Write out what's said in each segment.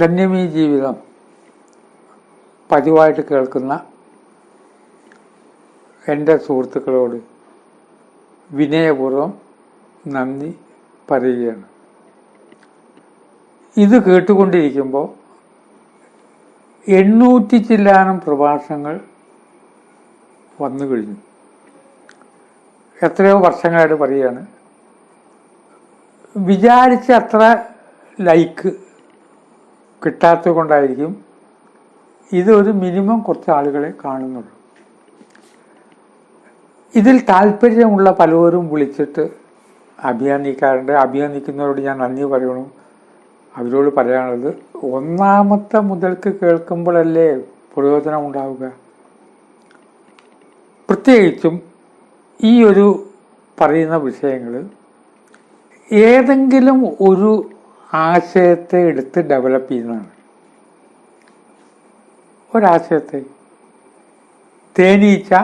ധന്യമീ ജീവിതം പതിവായിട്ട് കേൾക്കുന്ന എന്റെ സുഹൃത്തുക്കളോട് വിനയപൂർവം നന്ദി പറയുകയാണ്. ഇത് കേട്ടുകൊണ്ടിരിക്കുമ്പോൾ എണ്ണൂറ്റി ചില്ലാനം പ്രഭാഷണങ്ങൾ വന്നു കഴിഞ്ഞു. എത്രയോ വർഷങ്ങളായിട്ട് പറയുകയാണ്. വിചാരിച്ച അത്ര ലൈക്ക് കിട്ടാത്തത് കൊണ്ടായിരിക്കും ഇതൊരു മിനിമം കുറച്ച് ആളുകളെ കാണുന്നുള്ളൂ. ഇതിൽ താല്പര്യമുള്ള പലവരും വിളിച്ചിട്ട് അഭിയാനിക്കാറുണ്ട് അഭിയാനിക്കുന്നവരോട് ഞാൻ നന്ദി പറയണം. അവരോട് പറയാനുള്ളത് ഒന്നാമത്തെ മുതൽക്ക് കേൾക്കുമ്പോഴല്ലേ പ്രയോജനം ഉണ്ടാവുക? പ്രത്യേകിച്ചും ഈ ഒരു പറയുന്ന വിഷയങ്ങൾ ഏതെങ്കിലും ഒരു ആശയത്തെ എടുത്ത് ഡെവലപ്പ് ചെയ്യുന്നതാണ്. ഒരാശയത്തെ. തേനീച്ച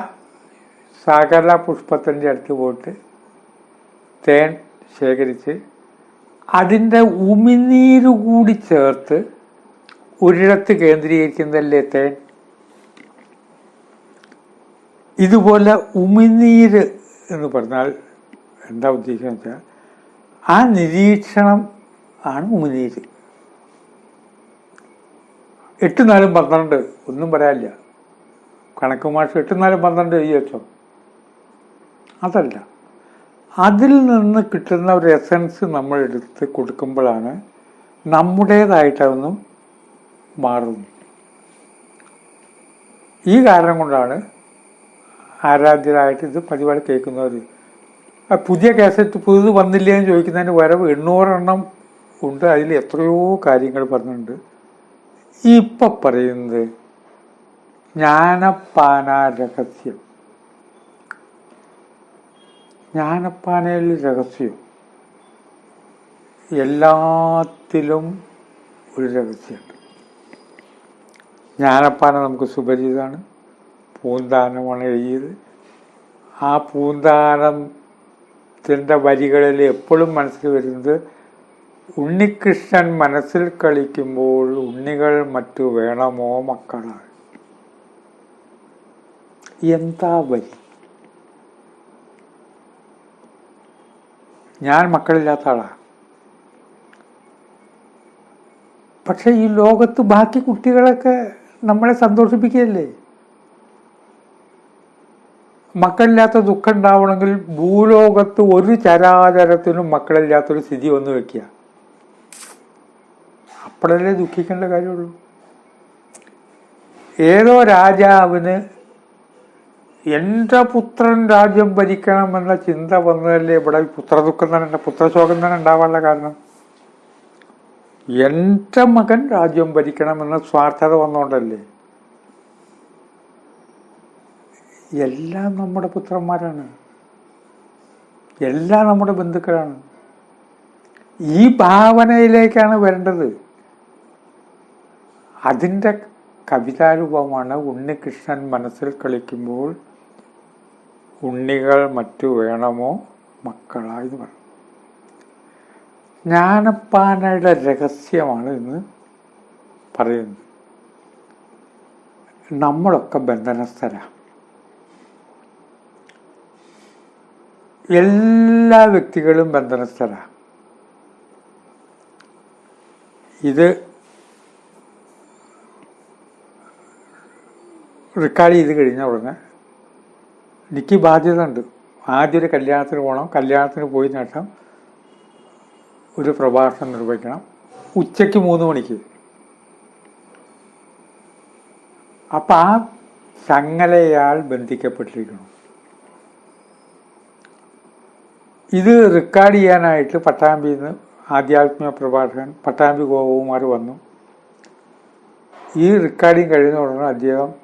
സാഗര പുഷ്പത്തിന്റെ അടുത്ത് പോയിട്ട് തേൻ ശേഖരിച്ച് അതിന്റെ ഉമിനീര് കൂടി ചേർത്ത് ഒരിടത്ത് കേന്ദ്രീകരിക്കുന്നതല്ലേ തേൻ? ഇതുപോലെ ഉമിനീര് എന്ന് പറഞ്ഞാൽ എന്താ ഉദ്ദേശിക്കുന്നത് വെച്ചാൽ ആ നിരീക്ഷണം ആണ് ഉമിനീര് എട്ട് നാലും പന്ത്രണ്ട് ഒന്നും പറയാനില്ല. കണക്ക് മാഷം എട്ട് നാലും പന്ത്രണ്ട് എഴുതി വെച്ചോ. അതല്ല. അതിൽ നിന്ന് കിട്ടുന്ന ഒരു എസൻസ് നമ്മൾ എടുത്ത് കൊടുക്കുമ്പോഴാണ് നമ്മുടേതായിട്ടതൊന്നും മാറുന്നു ഈ കാരണം കൊണ്ടാണ് ആരാധ്യരായിട്ട് ഇത് പതിവായി കേൾക്കുന്നവർ പുതിയ കാസറ്റ് പുതിയത് വന്നില്ലേ എന്ന് ചോദിക്കുന്നതിന് വരവ് എണ്ണൂറെണ്ണം ഉണ്ട്. അതിൽ എത്രയോ കാര്യങ്ങൾ പറഞ്ഞിട്ടുണ്ട്. ഇപ്പൊ പറയുന്നത് ജ്ഞാനപ്പാന രഹസ്യം ജ്ഞാനപ്പാനയിൽ രഹസ്യം. എല്ലാത്തിലും ഒരു രഹസ്യമുണ്ട്. ജ്ഞാനപ്പാന നമുക്ക് സുപരിചിതമാണ്. പൂന്താനമാണ് എഴുതിയത്. ആ പൂന്താനത്തിന്റെ വരികളിൽ എപ്പോഴും മനസ്സിൽ വരുന്നത് ഉണ്ണികൃഷ്ണൻ മനസ്സിൽ കളിക്കുമ്പോൾ ഉണ്ണികൾ മറ്റു വേണമോ മക്കളാണ് എന്താ വരി? ഞാൻ മക്കളില്ലാത്ത ആളാണ് പക്ഷെ ഈ ലോകത്ത് ബാക്കി കുട്ടികളൊക്കെ നമ്മളെ സന്തോഷിപ്പിക്കുകയല്ലേ? മക്കളില്ലാത്ത ദുഃഖം ഉണ്ടാവണമെങ്കിൽ ഭൂലോകത്ത് ഒരു ചരാചരത്തിനും മക്കളില്ലാത്തൊരു സ്ഥിതി വന്നു വെക്കുക. അപ്പോഴല്ലേ ദുഃഖിക്കേണ്ട കാര്യമുള്ളൂ. ഏതോ രാജാവിന് എന്റെ പുത്രൻ രാജ്യം ഭരിക്കണമെന്ന ചിന്ത വന്നതല്ലേ ഇവിടെ പുത്രദുഃഖം തന്നെ പുത്രശോകം തന്നെ ഉണ്ടാവാനുള്ള കാരണം. എന്റെ മകൻ രാജ്യം ഭരിക്കണമെന്ന സ്വാർത്ഥത വന്നുകൊണ്ടല്ലേ എല്ലാം നമ്മുടെ പുത്രന്മാരാണ്. എല്ലാം നമ്മുടെ ബന്ധുക്കളാണ്. ഈ ഭാവനയിലേക്കാണ് വരേണ്ടത്. അതിന്റെ കവിതാരൂപമാണ് ഉണ്ണികൃഷ്ണൻ മനസ്സിൽ കളിക്കുമ്പോൾ ഉണ്ണികൾ മറ്റു വേണമോ മക്കളായി പറഞ്ഞു ജ്ഞാനപ്പാനയുടെ രഹസ്യമാണ് ഇന്ന് പറയുന്നത് നമ്മളൊക്കെ ബന്ധനസ്ഥരാണ് എല്ലാ വ്യക്തികളും ബന്ധനസ്ഥരാണ് ഇത് റെക്കോർഡ് ചെയ്ത് കഴിഞ്ഞ ഉടനെ എനിക്ക് ബാധ്യത ഉണ്ട് ആദ്യം ഒരു കല്യാണത്തിന് പോകണം കല്യാണത്തിന് പോയി നേട്ടം ഒരു പ്രഭാഷണം നിർവഹിക്കണം. ഉച്ചയ്ക്ക് മൂന്ന് മണിക്ക്. അപ്പം ആ ചങ്ങലയാൽ ബന്ധിക്കപ്പെട്ടിരിക്കണം ഇത് റെക്കോർഡ് ചെയ്യാനായിട്ട് പട്ടാമ്പിയിൽ നിന്ന് ആധ്യാത്മിക പ്രഭാഷകൻ പട്ടാമ്പി ഗോപകുമാർ വന്നു. ഈ റെക്കോർഡിങ് കഴിയുന്ന ഉടനെ അദ്ദേഹം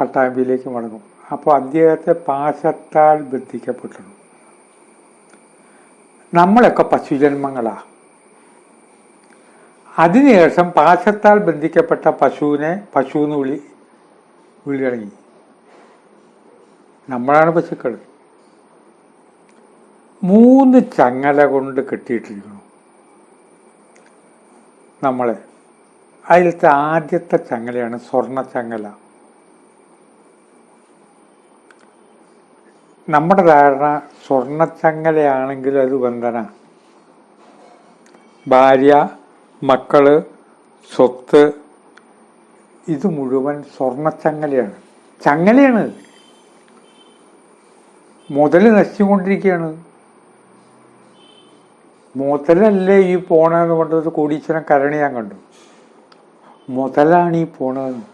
പട്ടാമ്പിയിലേക്ക് മടങ്ങും. അപ്പോൾ അദ്ദേഹത്തെ പാശത്താൽ ബന്ധിക്കപ്പെട്ടിരുന്നു. നമ്മളൊക്കെ പശുജന്മങ്ങളാ. അതിനുശേഷം പാശത്താൽ ബന്ധിക്കപ്പെട്ട പശുവിനെ പശു എന്ന് വിളി വിളി തുടങ്ങി നമ്മളാണ് പശുക്കൾ. മൂന്ന് ചങ്ങല കൊണ്ട് കെട്ടിയിട്ടിരിക്കുന്നു നമ്മളെ. അതിലത്തെ ആദ്യത്തെ ചങ്ങലയാണ് സ്വർണ ചങ്ങല. നമ്മുടെ ധാരണ സ്വർണച്ചങ്ങലയാണെങ്കിൽ അത് ബന്ധന. ഭാര്യ മക്കൾ സ്വത്ത് ഇത് മുഴുവൻ സ്വർണച്ചങ്ങലയാണ് ചങ്ങലയാണ്. മുതൽ നശിച്ചുകൊണ്ടിരിക്കുകയാണ് മുതലല്ലേ ഈ പോണെന്ന് കൊണ്ടൊരു കോടീശ്വരൻ കരണി ഞാൻ കണ്ടു. മുതലാണ് ഈ പോണതെന്ന്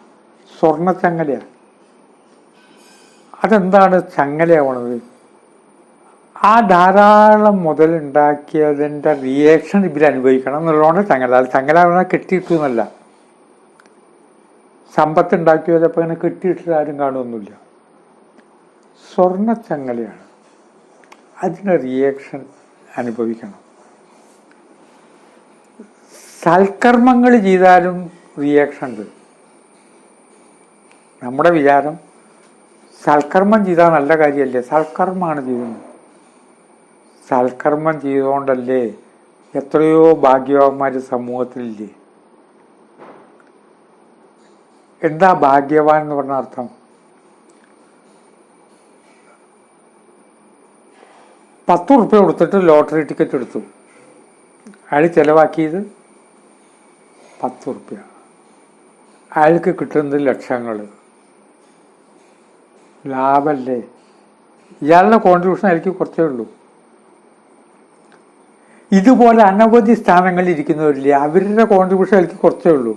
സ്വർണച്ചങ്ങലയാണ് അതെന്താണ് ചങ്ങലയാവണത്? ആ ധാരാളം മുതലുണ്ടാക്കിയതിന്റെ റിയാക്ഷൻ ഇവർ അനുഭവിക്കണം എന്നുള്ളതാണ് ചങ്ങല. അത് ചങ്ങല പറഞ്ഞാൽ കെട്ടിയിട്ടു എന്നല്ല. സമ്പത്ത് ഉണ്ടാക്കിയതപ്പോൾ അങ്ങനെ കെട്ടിയിട്ടിട്ട് ആരും കാണുമൊന്നുമില്ല സ്വർണ ചങ്ങലയാണ് അതിന്റെ റിയാക്ഷൻ അനുഭവിക്കണം. സൽക്കർമ്മങ്ങൾ ചെയ്താലും റിയാക്ഷൻ ഉണ്ട്. നമ്മുടെ വിചാരം സൽക്കർമ്മം ചെയ്താൽ നല്ല കാര്യമല്ലേ സൽക്കർമ്മമാണ് ചെയ്യുന്നത്. സൽക്കർമ്മം ചെയ്തുകൊണ്ടല്ലേ എത്രയോ ഭാഗ്യവാന്മാർ സമൂഹത്തിലില്ലേ? എന്താ ഭാഗ്യവാൻ എന്ന് പറഞ്ഞ അർത്ഥം? പത്ത് ഉറുപ്പ്യ കൊടുത്തിട്ട് ലോട്ടറി ടിക്കറ്റ് എടുത്തു. അയാൾ ചിലവാക്കിയത് പത്ത് ഉറുപ്പ്യ അയാൾക്ക് കിട്ടുന്നത് ലക്ഷങ്ങൾ ലാഭല്ലേ? ഇയാളുടെ കോൺട്രിബ്യൂഷൻ ആയിരിക്കും കുറച്ചേ ഉള്ളൂ. ഇതുപോലെ അനവധി സ്ഥാനങ്ങളിൽ ഇരിക്കുന്നവരില്ലേ അവരുടെ കോൺട്രിബ്യൂഷൻ ആയിരിക്കും കുറച്ചേ ഉള്ളൂ.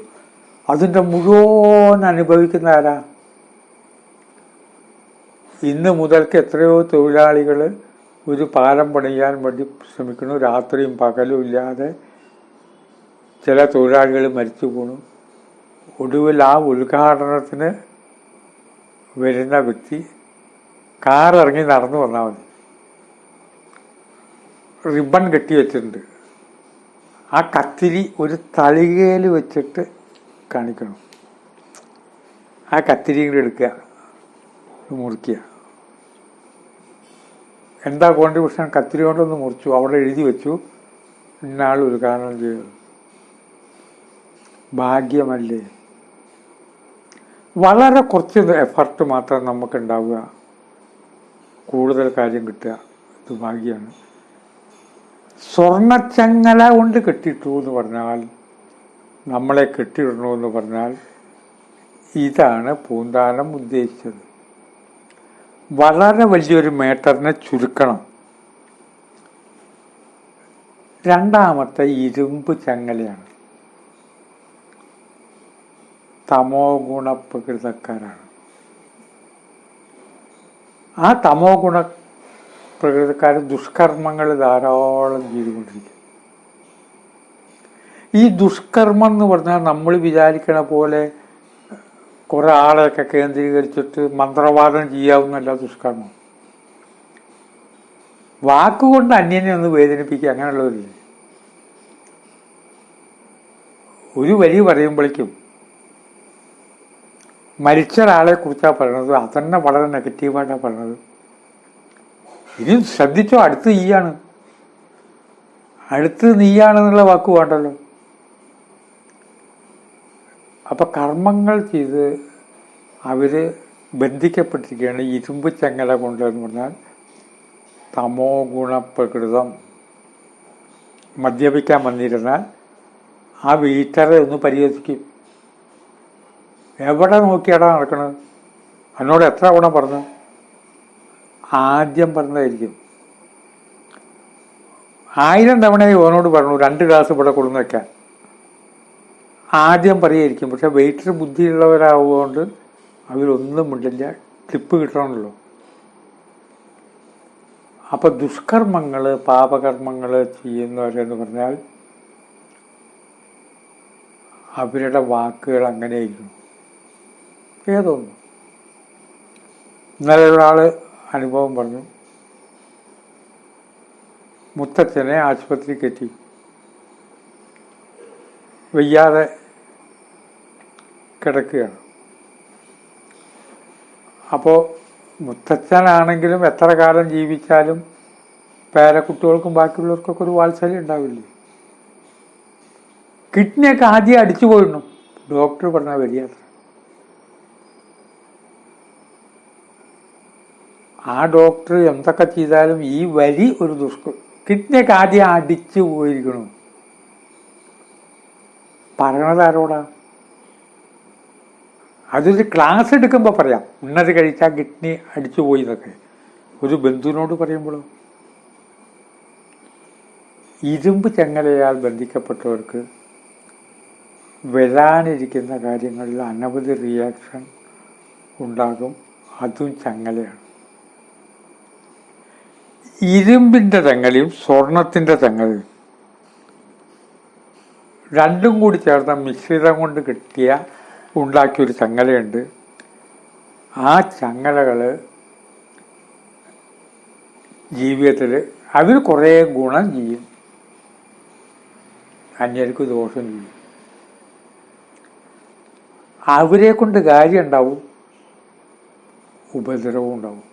അതിന്റെ മുഴുവൻ അനുഭവിക്കുന്ന ആരാ? ഇന്ന് മുതൽക്ക് എത്രയോ തൊഴിലാളികൾ ഒരു പാലം പണിയാൻ വേണ്ടി ശ്രമിക്കുന്നു. രാത്രിയും പകലും ഇല്ലാതെ ചില തൊഴിലാളികൾ മരിച്ചു പോണു. ഒടുവിൽ ആ ഉദ്ഘാടനത്തിന് വരുന്ന വ്യക്തി കാർ ഇറങ്ങി നടന്നു വന്നാൽ മതി. റിബൺ കെട്ടി വെച്ചിട്ടുണ്ട്. ആ കത്തിരി ഒരു തളികയിൽ വെച്ചിട്ട് കാണിക്കണം. ആ കത്തിരി കൂടി എടുക്കുക. മുറിക്കുക എന്താ കോൺട്രിബ്യൂഷൻ കത്തിരി കൊണ്ടൊന്ന് മുറിച്ചു. അവിടെ എഴുതി വെച്ചു. ഇന്നാൾ ഉദ്ഘാടനം ചെയ്തു. ഭാഗ്യമല്ലേ? വളരെ കുറച്ച് എഫർട്ട് മാത്രം നമുക്ക് ഉണ്ടാവുക കൂടുതൽ കാര്യം കിട്ടുക. ഇത് ഭാഗ്യമാണ് സ്വർണച്ചങ്ങല കൊണ്ട് കെട്ടിയിട്ടു എന്ന് പറഞ്ഞാൽ നമ്മളെ കെട്ടിയിടണു എന്ന് പറഞ്ഞാൽ ഇതാണ് പൂന്താനം ഉദ്ദേശിച്ചത്. വളരെ വലിയൊരു മേട്ടറിനെ ചുരുക്കണം. രണ്ടാമത്തെ ഇരുമ്പ് ചങ്ങലയാണ്. തമോ ഗുണപ്രകൃതക്കാരാണ്. ആ തമോ ഗുണ പ്രകൃതക്കാർ ദുഷ്കർമ്മങ്ങൾ ധാരാളം ചെയ്തുകൊണ്ടിരിക്കും ഈ ദുഷ്കർമ്മം എന്ന് പറഞ്ഞാൽ നമ്മൾ വിചാരിക്കണ പോലെ കുറെ ആളെയൊക്കെ കേന്ദ്രീകരിച്ചിട്ട് മന്ത്രവാദം ചെയ്യാവുന്നല്ല ദുഷ്കർമ്മം. വാക്കുകൊണ്ട് അന്യനെ ഒന്ന് വേദനിപ്പിക്കുക അങ്ങനെയുള്ളവരില്ലേ? ഒരു വരി പറയുമ്പോഴേക്കും മരിച്ച ഒരാളെ കുറിച്ചാണ് പറയണത്. തന്നെ വളരെ നെഗറ്റീവായിട്ടാണ് പറയണത്. ഇനി ശ്രദ്ധിച്ചോ അടുത്ത് നീയാണ് അടുത്ത് നീയാണെന്നുള്ള വാക്ക് വേണ്ടല്ലോ. അപ്പൊ കർമ്മങ്ങൾ ചെയ്ത് അവർ ബന്ധിക്കപ്പെട്ടിരിക്കുകയാണ് ഇരുമ്പ് ചങ്ങല കൊണ്ട് എന്ന് പറഞ്ഞാൽ തമോ ഗുണപ്രകൃതം. മദ്യപിക്കാൻ വന്നിരുന്നാൽ ആ വീട്ടറെ ഒന്ന് പരിഹസിക്കും. എവിടെ നോക്കിയാടാ നടക്കണത്? എന്നോട് എത്ര ഗുണം പറഞ്ഞു? ആദ്യം പറഞ്ഞതായിരിക്കും. ആയിരം തവണ ഓനോട് പറഞ്ഞു രണ്ട് ഗ്ലാസ് ഇവിടെ കൊടുന്ന് വെക്കാൻ. ആദ്യം പറയായിരിക്കും പക്ഷെ വെയിറ്റർ ബുദ്ധിയുള്ളവരാവുകൊണ്ട് അവരൊന്നും മിണ്ടില്ല. ടിപ്പ് കിട്ടണമല്ലോ. അപ്പം ദുഷ്കർമ്മങ്ങൾ പാപകർമ്മങ്ങൾ ചെയ്യുന്നവരെന്ന് പറഞ്ഞാൽ അവരുടെ വാക്കുകൾ അങ്ങനെയായിരിക്കും. ഏതൊന്നും ഇന്നലെ ഒരാൾ അനുഭവം പറഞ്ഞു. മുത്തച്ഛനെ ആശുപത്രി കയറ്റി. വയ്യാതെ കിടക്കുകയാണ്. അപ്പോൾ മുത്തച്ഛനാണെങ്കിലും എത്ര കാലം ജീവിച്ചാലും പേരക്കുട്ടികൾക്കും ബാക്കിയുള്ളവർക്കൊക്കെ ഒരു വാത്സല്യം ഉണ്ടാവില്ലേ? കിഡ്നിയൊക്കെ ആദ്യം അടിച്ചു പോയിരുന്നു ഡോക്ടർ പറഞ്ഞ വരിക ആ ഡോക്ടർ എന്തൊക്കെ ചെയ്താലും ഈ വരി ഒരു ദുഷ്കൃ കിഡ്നിയൊക്കെ ആദ്യം അടിച്ചു പോയിരിക്കണം. പറയണത് ആരോടാ? അതൊരു ക്ലാസ് എടുക്കുമ്പോൾ പറയാം. ഉന്നത് കഴിച്ചാൽ കിഡ്നി അടിച്ചു പോയി എന്നൊക്കെ. ഒരു ബന്ധുവിനോട് പറയുമ്പോഴോ ഇരുമ്പ് ചെങ്ങലയാൽ ബന്ധിക്കപ്പെട്ടവർക്ക് വരാനിരിക്കുന്ന കാര്യങ്ങളിൽ അനവധി റിയാക്ഷൻ ഉണ്ടാകും. അതും ചങ്ങലയാണ്. ഇരുമ്പിന്റെ തെങ്ങലിയും സ്വർണത്തിന്റെ തെങ്ങലിയും രണ്ടും കൂടി ചേർന്ന മിശ്രിതം കൊണ്ട് കിട്ടിയ ഉണ്ടാക്കിയൊരു ചങ്ങലയുണ്ട്. ആ ചങ്ങലകൾ ജീവിതത്തിൽ അവർ കുറേ ഗുണം ചെയ്യും. അന്യർക്ക് ദോഷം ചെയ്യും. അവരെ കൊണ്ട് കാര്യം ഉണ്ടാവും ഉണ്ടാവും.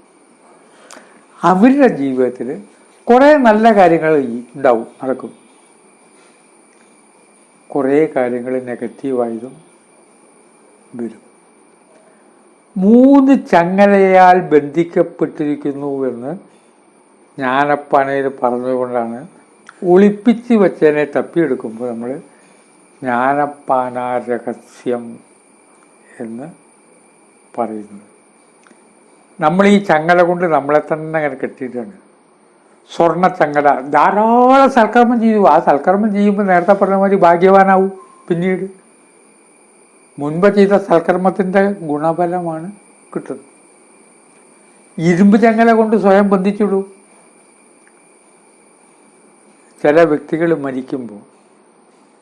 അവരുടെ ജീവിതത്തിൽ കുറേ നല്ല കാര്യങ്ങൾ ഉണ്ടാവും നടക്കും. കുറേ കാര്യങ്ങൾ നെഗറ്റീവായതും വരും. മൂന്ന് ചങ്ങലയാൽ ബന്ധിക്കപ്പെട്ടിരിക്കുന്നു എന്ന് ജ്ഞാനപ്പനയിൽ പറഞ്ഞതുകൊണ്ടാണ് ഒളിപ്പിച്ച് വെച്ചതിനെ തപ്പിയെടുക്കുമ്പോൾ നമ്മൾ ജ്ഞാനപ്പാന രഹസ്യം എന്ന് പറയുന്നത്. നമ്മൾ ഈ ചങ്ങല കൊണ്ട് നമ്മളെ തന്നെ അങ്ങനെ കെട്ടിയിട്ടുണ്ട് സ്വർണ ചങ്ങല. ധാരാളം സൽക്കർമ്മം ചെയ്തു. ആ സൽക്കർമ്മം ചെയ്യുമ്പോൾ നേരത്തെ പറഞ്ഞ മാതിരി ഭാഗ്യവാനാവും പിന്നീട്. മുൻപ് ചെയ്ത സൽക്കർമ്മത്തിന്റെ ഗുണഫലമാണ് കിട്ടുന്നത്. ഇരുമ്പ് ചങ്ങല കൊണ്ട് സ്വയം ബന്ധിച്ചിടൂ. ചില വ്യക്തികൾ മരിക്കുമ്പോൾ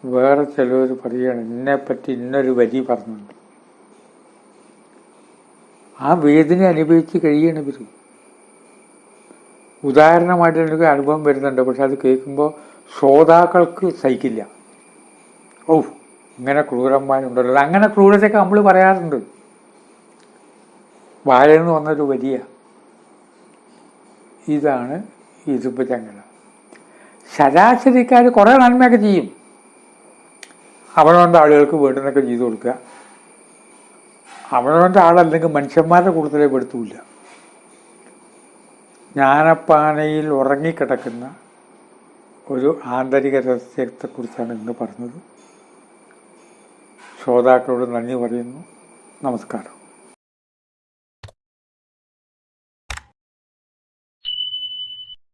വേറെ ചിലവർ പറയുകയാണ് എന്നെപ്പറ്റി ഇന്നൊരു വരി പറഞ്ഞുണ്ട് ആ വേദന അനുഭവിച്ച് കഴിയണം ഇവർ ഉദാഹരണമായിട്ട് എനിക്ക് അനുഭവം വരുന്നുണ്ട്. പക്ഷെ അത് കേൾക്കുമ്പോൾ ശ്രോതാക്കൾക്ക് സഹിക്കില്ല. ഓ ഇങ്ങനെ ക്രൂരന്മാരുണ്ടല്ലോ അങ്ങനെ ക്രൂരതയൊക്കെ നമ്മൾ പറയാറുണ്ട്. വാഴന്ന് വന്നൊരു വലിയ ഇതാണ് ഇരുമ്പ് ചങ്ങല. ശരാശരിക്കാർ കുറേ നന്മയൊക്കെ ചെയ്യും. അവനോണ്ട് ആളുകൾക്ക് വീട്ടിനൊക്കെ ചെയ്തു കൊടുക്കുക. അവനവന്റെ ആളല്ലെങ്കിൽ മനുഷ്യന്മാരുടെ കൂട്ടത്തിലേ പെടുത്തൂല ജ്ഞാനപ്പാനയിൽ ഉറങ്ങിക്കിടക്കുന്ന ഒരു ആന്തരിക രഹസ്യത്തെക്കുറിച്ചാണ് ഇന്ന് പറഞ്ഞത്. ശ്രോതാക്കളോട് നന്ദി പറയുന്നു. നമസ്കാരം.